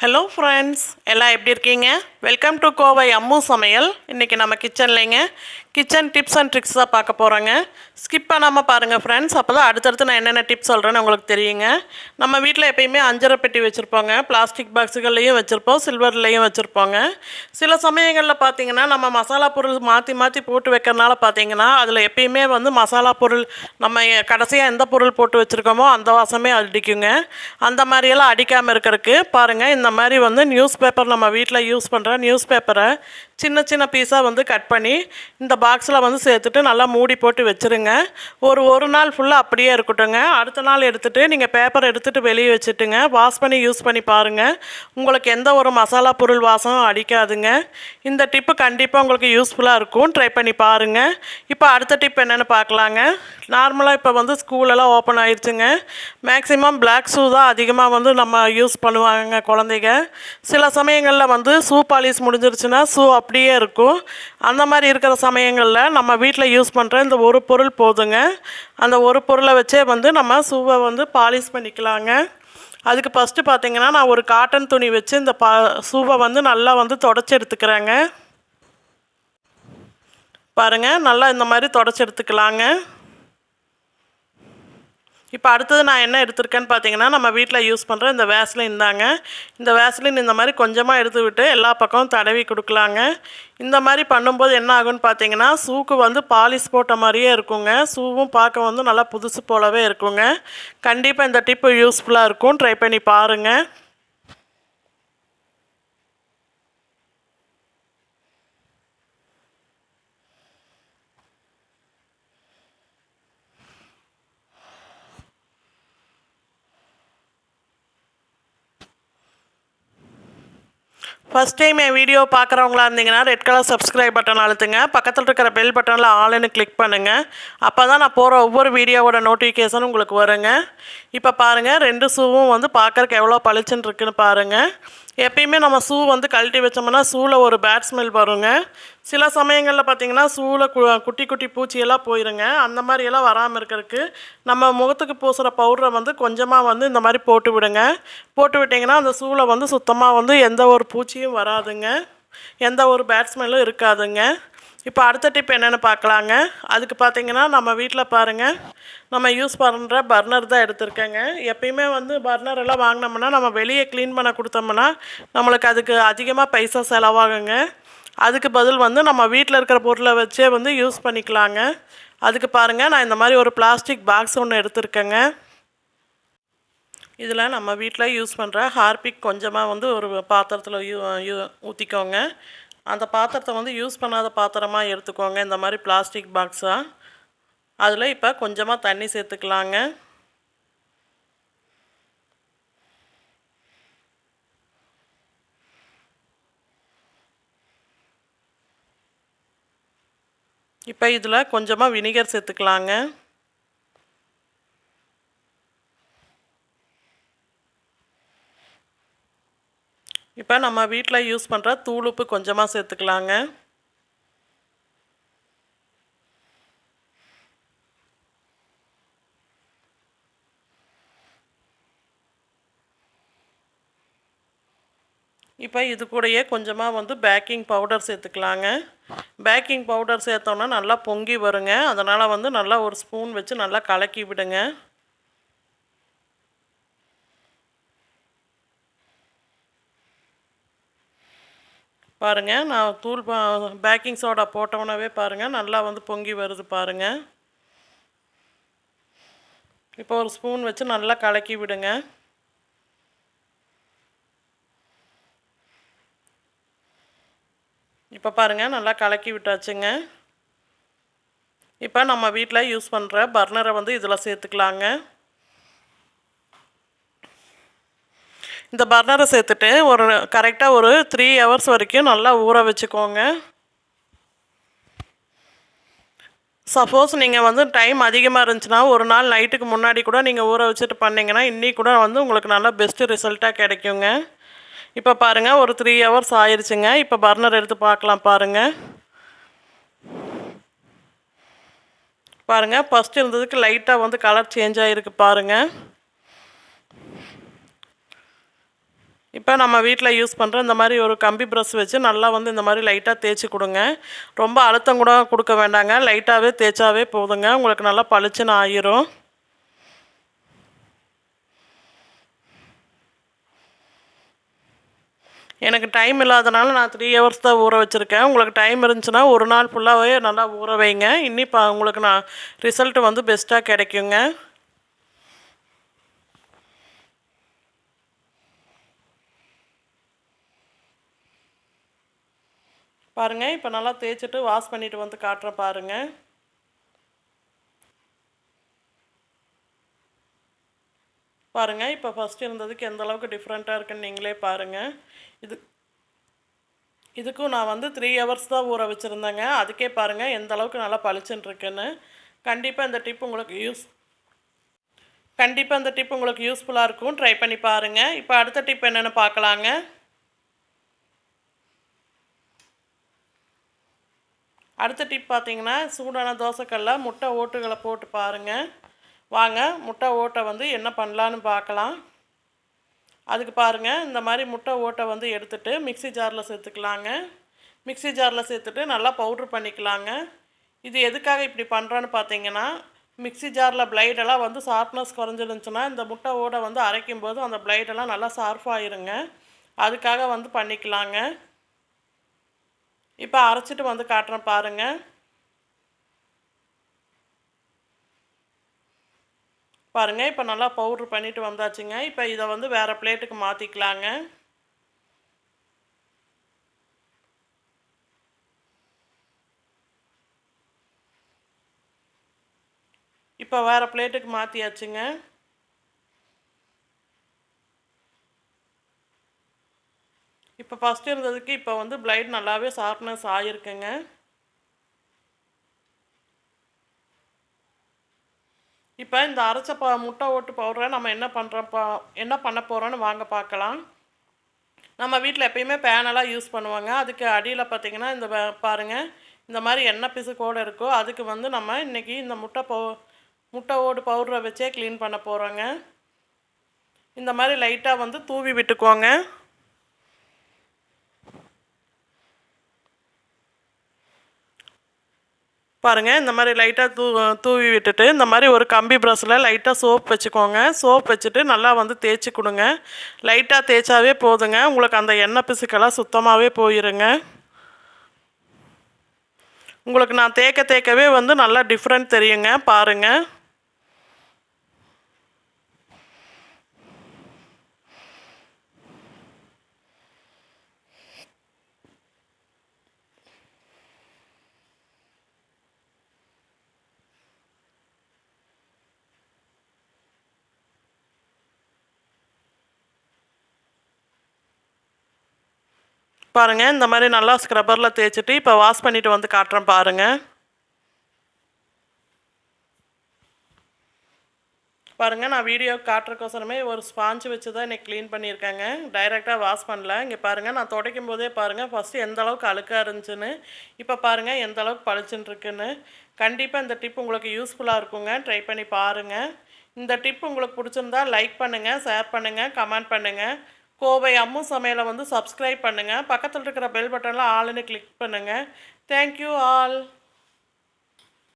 Hello friends எல்லாம் எப்படி இருக்கீங்க? வெல்கம் டு கோவை அம்மு சமையல் இன்றைக்கி நம்ம கிச்சன்லேங்க கிச்சன் டிப்ஸ் அண்ட் ட்ரிக்ஸ் தான் பார்க்க போகிறோங்க ஸ்கிப் பண்ணாமல் பாருங்கள் ஃப்ரெண்ட்ஸ் அப்போ தான் அடுத்தடுத்து நான் என்னென்ன டிப்ஸ் சொல்கிறேன்னு உங்களுக்கு தெரியுங்க. நம்ம வீட்டில் எப்பயுமே அஞ்சரை பெட்டி வச்சுருப்போங்க. பிளாஸ்டிக் பாக்ஸுகள்லேயும் வச்சுருப்போம் சில்வர்லேயும் வச்சுருப்போங்க. சில சமயங்களில் பார்த்தீங்கன்னா நம்ம மசாலா பொருள் மாற்றி மாற்றி போட்டு வைக்கிறனால பார்த்தீங்கன்னா அதில் எப்பயுமே வந்து மசாலா பொருள் நம்ம கடைசியாக எந்த பொருள் போட்டு வச்சுருக்கோமோ அந்த வாசமே அடிக்குங்க. அந்த மாதிரியெல்லாம் அடிக்காமல் இருக்கிறதுக்கு பாருங்கள் இந்த மாதிரி வந்து நியூஸ் பேப்பர் நம்ம வீட்டில் யூஸ் பண்ணுற நியூஸ் பேப்பரை சின்ன சின்ன பீஸாக வந்து கட் பண்ணி இந்த பாக்ஸில் வந்து சேர்த்துட்டு நல்லா மூடி போட்டு வச்சுருங்க. ஒரு ஒரு நாள் ஃபுல்லாக அப்படியே இருக்கட்டுங்க அடுத்த நாள் எடுத்துகிட்டு நீங்கள் பேப்பர் எடுத்துகிட்டு வெளியே வச்சுட்டுங்க. வாஷ் பண்ணி யூஸ் பண்ணி பாருங்கள் உங்களுக்கு எந்த ஒரு மசாலா பொருள் வாசம் அடிக்காதுங்க. இந்த டிப்பு கண்டிப்பாக உங்களுக்கு யூஸ்ஃபுல்லாக இருக்கும். ட்ரை பண்ணி பாருங்கள் இப்போ அடுத்த டிப் என்னென்னு பார்க்கலாங்க. நார்மலாக இப்போ வந்து ஸ்கூலெல்லாம் ஓப்பன் ஆயிடுச்சுங்க மேக்ஸிமம் பிளாக் ஷூ தான் அதிகமாக வந்து நம்ம யூஸ் பண்ணுவாங்க குழந்தைங்க. சில சமயங்களில் வந்து ஷூ பாலிஷ் முடிஞ்சிருச்சுன்னா ஷூ அப்படியே இருக்கும். அந்த மாதிரி இருக்கிற சமயங்களில் நம்ம வீட்டில் யூஸ் பண்ணுற இந்த ஒரு பொருள் போதுங்க. அந்த ஒரு பொருளை வச்சே வந்து நம்ம ஷூவை வந்து பாலிஷ் பண்ணிக்கலாங்க. அதுக்கு ஃபஸ்ட்டு பார்த்தீங்கன்னா நான் ஒரு காட்டன் துணி வச்சு இந்த பா ஷூவை வந்து நல்லா வந்து தொடச்சி எடுத்துக்கிறேங்க. பாருங்கள் நல்லா இந்த மாதிரி தொடச்சி எடுத்துக்கலாங்க. இப்போ அடுத்தது நான் என்ன எடுத்திருக்கேன்னு பார்த்தீங்கன்னா நம்ம வீட்டில் யூஸ் பண்ணுற இந்த வேஸ்லின் தாங்க. இந்த வேஸ்லின் இந்த மாதிரி கொஞ்சமாக எடுத்து விட்டு எல்லா பக்கமும் தடவி கொடுக்கலாங்க. இந்த மாதிரி பண்ணும்போது என்ன ஆகும்னு பார்த்தீங்கன்னா ஷூக்கு வந்து பாலிஷ் போட்ட மாதிரியே இருக்குங்க. ஷூவும் பார்க்க வந்து நல்லா புதுசு போலவே இருக்குங்க. கண்டிப்பாக இந்த டிப்பு யூஸ்ஃபுல்லாக இருக்கும். ட்ரை பண்ணி பாருங்கள் ஃபஸ்ட் டைம் என் வீடியோ பார்க்குறவங்களா இருந்தீங்கன்னா ரெட் கலர் சப்ஸ்கிரைப் பட்டன் அழுத்துங்க. பக்கத்தில் இருக்கிற பெல் பட்டனில் ஆளுன்னு கிளிக் பண்ணுங்கள் அப்போ தான் நான் போகிற ஒவ்வொரு வீடியோவோட நோட்டிஃபிகேஷன் உங்களுக்கு வருங்க. இப்போ பாருங்கள் ரெண்டு ஷூவும் வந்து பார்க்குறக்கு எவ்வளோ பளிச்சுன்னு இருக்குன்னு பாருங்கள் எப்பயுமே நம்ம ஷூ வந்து கழட்டி வச்சோம்னா ஷூவில் ஒரு பேட் ஸ்மெல் வருங்க. சில சமயங்களில் பார்த்திங்கன்னா ஷூவில் கு குட்டி குட்டி பூச்சியெல்லாம் போயிருங்க. அந்த மாதிரியெல்லாம் வராமல் இருக்கிறதுக்கு நம்ம முகத்துக்கு பூசுகிற பவுடரை வந்து கொஞ்சமாக வந்து இந்த மாதிரி போட்டு விடுங்க. போட்டு விட்டிங்கன்னா அந்த ஷூவில் வந்து சுத்தமாக வந்து எந்த ஒரு பூச்சியும் வராதுங்க. எந்த ஒரு பேட்ஸ்மேனும் இருக்காதுங்க. இப்போ அடுத்த டிப் என்னென்னு பார்க்கலாங்க அதுக்கு பார்த்தீங்கன்னா நம்ம வீட்டில் பாருங்கள் நம்ம யூஸ் பண்ணுற பர்னர் தான் எடுத்திருக்கேங்க. எப்பயுமே வந்து பர்னர் எல்லாம் வாங்கினோம்னா நம்ம வெளியே க்ளீன் பண்ண கொடுத்தோம்னா நம்மளுக்கு அதுக்கு அதிகமாக பைசா செலவாகுங்க. அதுக்கு பதில் வந்து நம்ம வீட்டில் இருக்கிற பொருளை வச்சே வந்து யூஸ் பண்ணிக்கலாங்க. அதுக்கு பாருங்கள் நான் இந்த மாதிரி ஒரு பிளாஸ்டிக் பாக்ஸ் ஒன்று எடுத்திருக்கேங்க. இதில் நம்ம வீட்டில் யூஸ் பண்ணுற ஹார்பிக் கொஞ்சமாக வந்து ஒரு பாத்திரத்தில் யூ யூ ஊற்றிக்கோங்க அந்த பாத்திரத்தை வந்து யூஸ் பண்ணாத பாத்திரமாக எடுத்துக்கோங்க இந்த மாதிரி பிளாஸ்டிக் பாக்ஸாக அதில் இப்போ கொஞ்சமாக தண்ணி சேர்த்துக்கலாங்க. இப்போ இதில் கொஞ்சமாக வினிகர் சேர்த்துக்கலாங்க. இப்போ நம்ம வீட்டில் யூஸ் பண்ணுற தூளுப்பு கொஞ்சமாக சேர்த்துக்கலாங்க. இப்போ இது கூடயே கொஞ்சமாக வந்து பேக்கிங் பவுடர் சேர்த்துக்கலாங்க. பேக்கிங் பவுடர் சேர்த்தோன்னா நல்லா பொங்கி வருங்க. அதனால் வந்து நல்லா ஒரு ஸ்பூன் வச்சு நல்லா கலக்கி விடுங்க. பாருங்கள் நான் தூள் பேக்கிங் சோடா போட்டோன்னவே பாருங்கள் நல்லா வந்து பொங்கி வருது பாருங்கள் இப்போ ஒரு ஸ்பூன் வச்சு நல்லா கலக்கி விடுங்க. இப்போ பாருங்கள் நல்லா கலக்கி விட்டாச்சுங்க. இப்போ நம்ம வீட்டில் யூஸ் பண்ணுற பர்னரை வந்து இதில் சேர்த்துக்கலாங்க. இந்த பர்னரை சேர்த்துட்டு ஒரு கரெக்டாக ஒரு த்ரீ ஹவர்ஸ் வரைக்கும் நல்லா ஊற வச்சுக்கோங்க. சப்போஸ் நீங்கள் வந்து டைம் அதிகமாக இருந்துச்சுன்னா ஒரு நாள் நைட்டுக்கு முன்னாடி கூட நீங்கள் ஊற வச்சுட்டு பண்ணிங்கன்னா இன்றைக்கி கூட வந்து உங்களுக்கு நல்லா பெஸ்ட்டு ரிசல்ட்டாக கிடைக்குங்க. இப்போ பாருங்கள் ஒரு த்ரீ ஹவர்ஸ் ஆயிடுச்சுங்க இப்போ பர்னர் எடுத்து பார்க்கலாம் பாருங்கள் பாருங்கள் ஃபஸ்ட்டு இருந்ததுக்கு லைட்டாக வந்து கலர் சேஞ்ச் ஆகிருக்கு பாருங்கள் இப்போ நம்ம வீட்டில் யூஸ் பண்ணுற இந்த மாதிரி ஒரு கம்பி ப்ரஷ் வச்சு நல்லா வந்து இந்த மாதிரி லைட்டாக தேய்ச்சி கொடுங்க. ரொம்ப அழுத்தம் கூட கொடுக்க வேண்டாங்க. லைட்டாகவே தேய்ச்சாவே போதுங்க. உங்களுக்கு நல்லா பளிச்சுன்னு ஆயிரும். எனக்கு டைம் இல்லாதனால நான் த்ரீ ஹவர்ஸ் தான் ஊற வச்சுருக்கேன். உங்களுக்கு டைம் இருந்துச்சுன்னா ஒரு நாள் ஃபுல்லாகவே நல்லா ஊற வைங்க. இன்னிப்பா உங்களுக்கு நான் ரிசல்ட் வந்து பெஸ்ட்டாக கிடைக்குங்க. பாருங்கள் இப்போ நல்லா தேய்ச்சிட்டு வாஷ் பண்ணிவிட்டு வந்து காட்டுறேன் பாருங்கள் பாருங்கள் இப்போ ஃபஸ்ட்டு இருந்ததுக்கு எந்த அளவுக்கு டிஃப்ரெண்ட்டாக இருக்குன்னு நீங்களே பாருங்கள் இது இதுக்கும் நான் வந்து த்ரீ ஹவர்ஸ் தான் ஊற வச்சுருந்தேங்க. அதுக்கே பாருங்கள் எந்த அளவுக்கு நல்லா பளிச்சுன்னு இருக்குன்னு. கண்டிப்பாக இந்த டிப் உங்களுக்கு யூஸ் கண்டிப்பாக இந்த டிப் உங்களுக்கு யூஸ்ஃபுல்லாக இருக்கும். ட்ரை பண்ணி பாருங்கள் இப்போ அடுத்த டிப் என்னென்னு பார்க்கலாங்க அடுத்த டிப் பார்த்தீங்கன்னா சூடான தோசைக்கல்ல முட்டை ஓட்டுகளை போட்டு பாருங்கள் வாங்க முட்டை ஓட்டை வந்து என்ன பண்ணலான்னு பார்க்கலாம். அதுக்கு பாருங்கள் இந்த மாதிரி முட்டை ஓட்டை வந்து எடுத்துகிட்டு மிக்சி ஜாரில் சேர்த்துக்கலாங்க. மிக்சி ஜாரில் சேர்த்துட்டு நல்லா பவுட்ரு பண்ணிக்கலாங்க. இது எதுக்காக இப்படி பண்ணுறோன்னு பார்த்தீங்கன்னா மிக்சி ஜாரில் பிளைடெல்லாம் வந்து ஷார்ப்னஸ் குறைஞ்சிருந்துச்சுன்னா இந்த முட்டை ஓடை வந்து அரைக்கும் போது அந்த பிளைடெல்லாம் நல்லா ஷார்ப்பாகிருங்க அதுக்காக வந்து பண்ணிக்கலாங்க. இப்போ அரைச்சிட்டு வந்து காட்டுறேன் பாருங்கள் பாருங்கள் இப்போ நல்லா பவுட்ரு பண்ணிவிட்டு வந்தாச்சுங்க. இப்போ இதை வந்து வேறு பிளேட்டுக்கு மாற்றிக்கலாங்க இப்போ வேறு பிளேட்டுக்கு மாற்றியாச்சுங்க இப்போ ஃபஸ்ட்டு இருந்ததுக்கு இப்போ வந்து பிளைட் நல்லாவே ஷார்ப்னஸ் ஆகிருக்குங்க இப்போ இந்த அரைச்ச ப முட்டை ஓட்டு பவுடரை நம்ம என்ன பண்ணுறோம் என்ன பண்ண போகிறோன்னு வாங்க பார்க்கலாம் நம்ம வீட்டில் எப்பயுமே பேனெல்லாம் யூஸ் பண்ணுவாங்க. அதுக்கு அடியில் பார்த்திங்கன்னா இந்த பாருங்கள் இந்த மாதிரி எண்ணெய் பிசுக்கோடு இருக்கோ அதுக்கு வந்து நம்ம இன்றைக்கி இந்த முட்டை பவு முட்டை ஓடு பவுடரை வச்சே க்ளீன் பண்ண போகிறோங்க இந்த மாதிரி லைட்டாக வந்து தூவி விட்டுக்கோங்க. பாருங்கள் இந்த மாதிரி லைட்டாக தூ தூவி விட்டுட்டு இந்த மாதிரி ஒரு கம்பி ப்ரஷில் லைட்டாக சோப் வச்சுக்கோங்க. சோப் வச்சுட்டு நல்லா வந்து தேய்ச்சி கொடுங்க. லைட்டாக தேய்ச்சாவே போதுங்க. உங்களுக்கு அந்த எண்ணெய் பிசுக்கெல்லாம் சுத்தமாகவே போயிருங்க. உங்களுக்கு நான் தேக்க தேக்கவே வந்து நல்லா டிஃப்ரெண்ட் தெரியுங்க. பாருங்கள் பாருங்கள் இந்த மாதிரி நல்லா ஸ்க்ரப்பரில் தேய்ச்சிட்டு இப்போ வாஷ் பண்ணிவிட்டு வந்து காட்டுறேன் பாருங்கள் பாருங்கள் நான் வீடியோ காட்டுறக்கோசரமே ஒரு ஸ்பாஞ்சு வச்சு தான் இன்றைக்கி க்ளீன் பண்ணியிருக்கேங்க. டைரெக்டாக வாஷ் பண்ணல. இங்கே பாருங்கள் நான் துடைக்கும் போதே பாருங்கள் ஃபஸ்ட்டு எந்த அளவுக்கு அழுக்காக இருந்துச்சுன்னு. இப்போ பாருங்கள் எந்த அளவுக்கு பளிச்சுன்னு இருக்குன்னு. கண்டிப்பாக இந்த டிப் உங்களுக்கு யூஸ்ஃபுல்லாக இருக்குங்க. ட்ரை பண்ணி பாருங்கள் இந்த டிப் உங்களுக்கு பிடிச்சிருந்தா லைக் பண்ணுங்கள் ஷேர் பண்ணுங்கள் கமெண்ட் பண்ணுங்கள் கோவை அம்மு சமையலை வந்து சப்ஸ்கிரைப் பண்ணுங்கள் பக்கத்தில் இருக்கிற பெல் பட்டனில் ஆளுன்னு கிளிக் பண்ணுங்கள் தேங்க்யூ ஆல்